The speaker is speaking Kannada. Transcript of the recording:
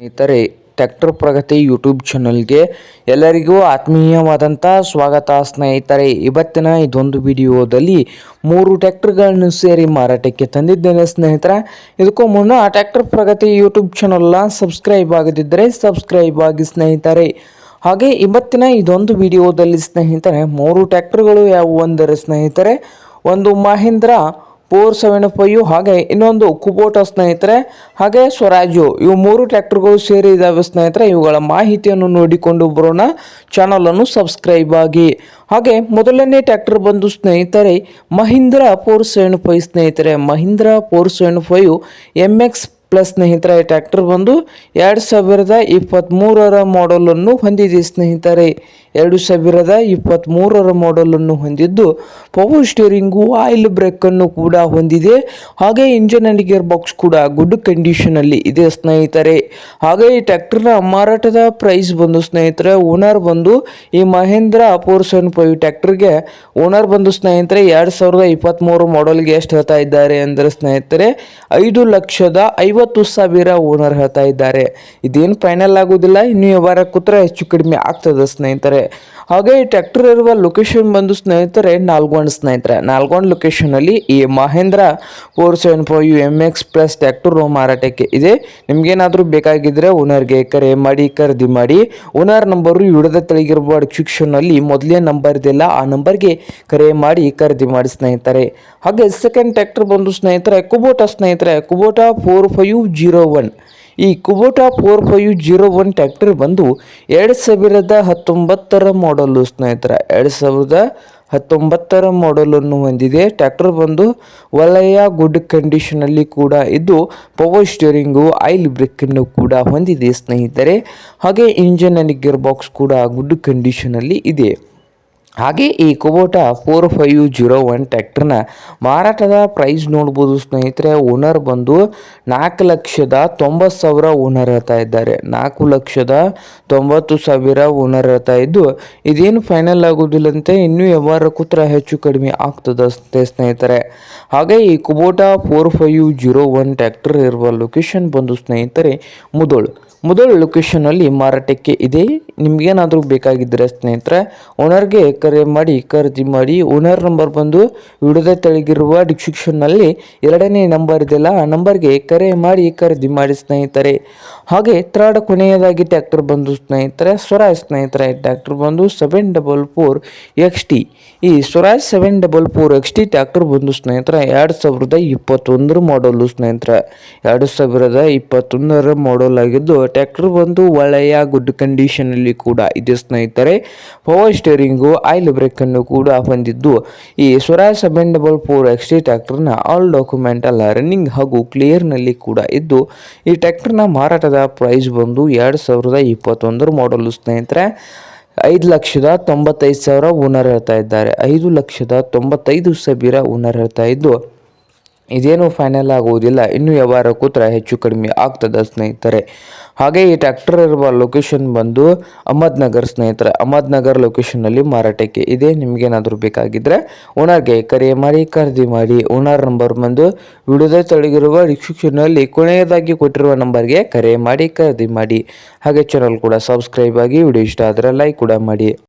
ಸ್ನೇಹಿತರೆ, ಟ್ರ್ಯಾಕ್ಟರ್ ಪ್ರಗತಿ ಯೂಟ್ಯೂಬ್ ಚಾನಲ್ಗೆ ಎಲ್ಲರಿಗೂ ಆತ್ಮೀಯವಾದಂಥ ಸ್ವಾಗತ ಸ್ನೇಹಿತರೆ. ಇವತ್ತಿನ ಇದೊಂದು ವಿಡಿಯೋದಲ್ಲಿ ಮೂರು ಟ್ಯಾಕ್ಟರ್ಗಳನ್ನು ಸೇರಿ ಮಾರಾಟಕ್ಕೆ ತಂದಿದ್ದೇನೆ ಸ್ನೇಹಿತರೆ. ಇದಕ್ಕೂ ಮುನ್ನ ಆ ಟ್ರ್ಯಾಕ್ಟರ್ ಪ್ರಗತಿ ಯೂಟ್ಯೂಬ್ ಚಾನಲ್ನ ಸಬ್ಸ್ಕ್ರೈಬ್ ಆಗದಿದ್ದರೆ ಸಬ್ಸ್ಕ್ರೈಬ್ ಆಗಿ ಸ್ನೇಹಿತರೆ. ಹಾಗೆ ಇವತ್ತಿನ ಇದೊಂದು ವಿಡಿಯೋದಲ್ಲಿ ಸ್ನೇಹಿತರೆ, ಮೂರು ಟ್ಯಾಕ್ಟರ್ಗಳು ಯಾವುವು ಅಂದರೆ ಸ್ನೇಹಿತರೆ, ಒಂದು ಮಹೀಂದ್ರ ಫೋರ್ ಸೆವೆನ್ ಫೈವ್ ಹಾಗೆ ಇನ್ನೊಂದು ಕುಬೋಟ ಸ್ನೇಹಿತರೆ, ಹಾಗೆ ಸ್ವರಾಜು ಇವು ಮೂರು ಟ್ರ್ಯಾಕ್ಟರ್ಗಳು ಸೇರಿ ಇದ್ದಾವೆ ಸ್ನೇಹಿತರೆ, ಇವುಗಳ ಮಾಹಿತಿಯನ್ನು ನೋಡಿಕೊಂಡು ಬರೋಣ, ಚಾನಲನ್ನು ಸಬ್ಸ್ಕ್ರೈಬ್ ಆಗಿ. ಹಾಗೆ ಮೊದಲನೇ ಟ್ರ್ಯಾಕ್ಟರ್ ಬಂದು ಸ್ನೇಹಿತರೆ, ಮಹೀಂದ್ರ ಫೋರ್ ಸೆವೆನ್ ಫೈವ್ ಸ್ನೇಹಿತರೆ, Mahindra four seven five M X plus ಸ್ನೇಹಿತರೆ ಟ್ರ್ಯಾಕ್ಟರ್ ಬಂದು ಎರಡು ಸಾವಿರದ ಇಪ್ಪತ್ತ್ಮೂರರ ಮಾಡಲನ್ನು ಹೊಂದಿದೆ ಸ್ನೇಹಿತರೆ. ಎರಡು ಸಾವಿರದ ಇಪ್ಪತ್ತ್ಮೂರರ ಮಾಡಲನ್ನು ಹೊಂದಿದ್ದು ಪವರ್ ಸ್ಟೀರಿಂಗು ಆಯಿಲ್ ಬ್ರೇಕನ್ನು ಕೂಡ ಹೊಂದಿದೆ. ಹಾಗೆ ಇಂಜನ್ ಆ್ಯಂಡ್ ಗಿಯರ್ ಬಾಕ್ಸ್ ಕೂಡ ಗುಡ್ ಕಂಡೀಷನಲ್ಲಿ ಇದೆ ಸ್ನೇಹಿತರೆ. ಹಾಗೆ ಈ ಟ್ರ್ಯಾಕ್ಟರ್ನ ಮಾರಾಟದ ಪ್ರೈಸ್ ಬಂದು ಸ್ನೇಹಿತರೆ ಓನರ್ ಬಂದು ಈ ಮಹೇಂದ್ರ ಅಪೋರ್ಸನ್ ಸೆವೆನ್ ಫೈವ್ ಟ್ರ್ಯಾಕ್ಟರ್ಗೆ ಓನರ್ ಬಂದು ಸ್ನೇಹಿತರೆ, ಎರಡು ಸಾವಿರದ ಇಪ್ಪತ್ತ್ಮೂರು ಮಾಡಲ್ಗೆ ಎಷ್ಟು ಹೇಳ್ತಾ ಇದ್ದಾರೆ ಅಂದರೆ ಸ್ನೇಹಿತರೆ, ಐದು ಲಕ್ಷದ ಐವತ್ತು ಸಾವಿರ ಓನರ್ ಹೇಳ್ತಾ ಇದ್ದಾರೆ. ಇದೇನು ಫೈನಲ್ ಆಗೋದಿಲ್ಲ, ಇನ್ನು ವ್ಯವಹಾರ ಕೂತ್ರೆ ಹೆಚ್ಚು ಕಡಿಮೆ ಆಗ್ತದೆ ಸ್ನೇಹಿತರೆ. ಹಾಗೆ ಈ ಟ್ರ್ಯಾಕ್ಟರ್ ಇರುವ ಲೊಕೇಶನ್ ಬಂದು ಸ್ನೇಹಿತರೆ, ನಾಲ್ಗೊಂಡ್ ಸ್ನೇಹಿತರೆ. ನಾಲ್ಗೊಂಡ್ ಲೊಕೇಶನಲ್ಲಿ ಈ Mahindra four seven five M X plus tractor ಮಾರಾಟಕ್ಕೆ ಇದೆ. ನಿಮ್ಗೇನಾದರೂ ಬೇಕಾಗಿದ್ದರೆ ಓನರ್ಗೆ ಕರೆ ಮಾಡಿ, ಖರೀದಿ ಮಾಡಿ. ಓನರ್ ನಂಬರು ಹಿಡಿದ ತೆಳಗಿರುವ ಡಿಸ್ಕ್ರಿಪ್ಷನ್ನಲ್ಲಿ ಮೊದಲೇ ನಂಬರ್ ಇದೆಲ್ಲ ಆ ನಂಬರ್ಗೆ ಕರೆ ಮಾಡಿ, ಖರೀದಿ ಮಾಡಿ ಸ್ನೇಹಿತರೆ. ಹಾಗೆ ಸೆಕೆಂಡ್ ಟ್ರ್ಯಾಕ್ಟರ್ ಬಂದು ಸ್ನೇಹಿತರೆ ಕುಬೋಟ ಸ್ನೇಹಿತರೆ. Kubota four five zero one. ಈ Kubota four five zero one tractor ಬಂದು ಎರಡು ಸಾವಿರದ ಹತ್ತೊಂಬತ್ತರ ಮಾಡಲು ಸ್ನೇಹಿತರ. ಎರಡು ಸಾವಿರದ ಹತ್ತೊಂಬತ್ತರ ಮಾಡಲನ್ನು ಹೊಂದಿದೆ. ಟ್ರ್ಯಾಕ್ಟರ್ ಬಂದು ಒಳ್ಳೆಯ ಗುಡ್ ಕಂಡೀಷನಲ್ಲಿ ಕೂಡ ಇದ್ದು ಪವರ್ ಸ್ಟೀರಿಂಗು ಆಯಿಲ್ ಬ್ರೇಕನ್ನು ಕೂಡ ಹೊಂದಿದೆ, ಸ್ನೇಹಿತರೆ. ಹಾಗೆ ಇಂಜನ್ ಆ್ಯಂಡ್ ಗಿಯರ್ ಬಾಕ್ಸ್ ಕೂಡ ಗುಡ್ ಕಂಡೀಷನಲ್ಲಿ ಇದೆ. ಹಾಗೆ ಈ Kubota four five zero one ಟ್ಯಾಕ್ಟ್ರನ್ನ ಮಾರಾಟದ ಪ್ರೈಸ್ ನೋಡ್ಬೋದು ಸ್ನೇಹಿತರೆ ಓನರ್ ಬಂದು ನಾಲ್ಕು ಲಕ್ಷದ ತೊಂಬತ್ತು ಸಾವಿರ ಓನರ್ ಹೇಳ್ತಾ ಇದ್ದಾರೆ. ನಾಲ್ಕು ಲಕ್ಷದ ತೊಂಬತ್ತು ಸಾವಿರ ಓನರ್ ಹೇಳ್ತಾ ಇದ್ದು, ಇದೇನು ಫೈನಲ್ ಆಗೋದಿಲ್ಲಂತೆ, ಇನ್ನೂ ವ್ಯವಹಾರ ಕೂತ್ರ ಹೆಚ್ಚು ಕಡಿಮೆ ಆಗ್ತದೆ ಸ್ನೇಹಿತರೆ. ಹಾಗೆ ಈ Kubota four five zero one tractor ಇರುವ ಲೊಕೇಶನ್ ಬಂದು ಸ್ನೇಹಿತರೆ, ಮುದೋಳು. ಮುದೋಳು ಲೊಕೇಶನಲ್ಲಿ ಮಾರಾಟಕ್ಕೆ ಇದೆ. ನಿಮಗೇನಾದರೂ ಬೇಕಾಗಿದ್ದರೆ ಸ್ನೇಹಿತರೆ ಓನರ್ಗೆ ಕರೆ ಮಾಡಿ, ಖರೀದಿ ಮಾಡಿ ಓನರ್ ನಂಬರ್ ಬಂದು ವಿಡದೆ ತೆಳಗಿರುವ ಡಿಸ್ಕ್ರಿಪ್ಷನ್ನಲ್ಲಿ ಎರಡನೇ ನಂಬರ್ ಇದೆಯಲ್ಲ, ಆ ನಂಬರ್ಗೆ ಕರೆ ಮಾಡಿ, ಖರೀದಿ ಮಾಡಿ ಸ್ನೇಹಿತರೆ. ಹಾಗೆ ಥರ್ಡ್ ಕೊನೆಯದಾಗಿ ಟ್ಯಾಕ್ಟರ್ ಬಂದು ಸ್ನೇಹಿತರೆ, ಸ್ವರಾಜ್ ಸ್ನೇಹಿತರೆ ಟ್ಯಾಕ್ಟರ್ ಬಂದು seven double four X T ಈ Swaraj seven double four X T tractor ಬಂದು ಸ್ನೇಹಿತರೆ, ಎರಡು ಸಾವಿರದ ಇಪ್ಪತ್ತೊಂದರ ಮಾಡಲು ಸ್ನೇಹಿತರೆ. ಎರಡು ಸಾವಿರದ ಇಪ್ಪತ್ತೊಂದರ ಮಾಡಲ್ ಆಗಿದ್ದು ಟ್ರ್ಯಾಕ್ಟರ್ ಬಂದು ಒಳ್ಳೆಯ ಗುಡ್ ಕಂಡೀಷನಲ್ಲಿ ಕೂಡ ಇದೆ ಸ್ನೇಹಿತರೆ. ಪವರ್ ಸ್ಟೇರಿಂಗು ಆಯಿಲ್ ಬ್ರೇಕನ್ನು ಕೂಡ ಹೊಂದಿದ್ದು ಈ Swaraj seven double four X T ಟ್ರ್ಯಾಕ್ಟರ್ನ ಆಲ್ ಡಾಕ್ಯುಮೆಂಟ್ ಅಲ್ಲ ರನ್ನಿಂಗ್ ಹಾಗೂ ಕ್ಲಿಯರ್ನಲ್ಲಿ ಕೂಡ ಇದ್ದು, ಈ ಟ್ರ್ಯಾಕ್ಟರ್ನ ಮಾರಾಟದ ಪ್ರೈಸ್ ಬಂದು ಎರಡು ಸಾವಿರದ ಇಪ್ಪತ್ತೊಂದರ ಮಾಡಲು ಸ್ನೇಹಿತರೆ. ಐದು ಲಕ್ಷದ ತೊಂಬತ್ತೈದು ಸಾವಿರ ಓನರ್ ಹೇಳ್ತಾ ಇದ್ದಾರೆ. ಐದು ಲಕ್ಷದ ತೊಂಬತ್ತೈದು ಸಾವಿರ ಓನರ್ ಹೇಳ್ತಾ ಇದ್ದು ಇದೇನು ಫೈನಲ್ ಆಗುವುದಿಲ್ಲ. ಇನ್ನು ವ್ಯವಹಾರ ಕೂತ್ರ ಹೆಚ್ಚು ಕಡಿಮೆ ಆಗ್ತದೆ ಸ್ನೇಹಿತರೆ. ಹಾಗೆ ಈ ಟ್ರ್ಯಾಕ್ಟರ್ ಇರುವ ಲೊಕೇಶನ್ ಬಂದು ಅಹಮದ್ನಗರ್ ಸ್ನೇಹಿತರೆ. ಅಹಮದ್ನಗರ್ ಲೊಕೇಶನ್ನಲ್ಲಿ ಮಾರಾಟಕ್ಕೆ ಇದೆ. ನಿಮಗೇನಾದರೂ ಬೇಕಾಗಿದ್ದರೆ ಓನರ್ಗೆ ಕರೆ ಮಾಡಿ, ಖರೀದಿ ಮಾಡಿ. ಓನರ್ ನಂಬರ್ ಬಂದು ವಿಡಿಯೋದ ತೊಡಗಿರುವ ಡಿಸ್ಕ್ರಿಪ್ಷನ್ನಲ್ಲಿ ಕೊನೆಯದಾಗಿ ಕೊಟ್ಟಿರುವ ನಂಬರ್ಗೆ ಕರೆ ಮಾಡಿ, ಖರೀದಿ ಮಾಡಿ. ಹಾಗೆ ಚಾನಲ್ ಕೂಡ ಸಬ್ಸ್ಕ್ರೈಬ್ ಆಗಿ ವಿಡಿಯೋ ಇಷ್ಟ ಆದರೆ ಲೈಕ್ ಕೂಡ ಮಾಡಿ.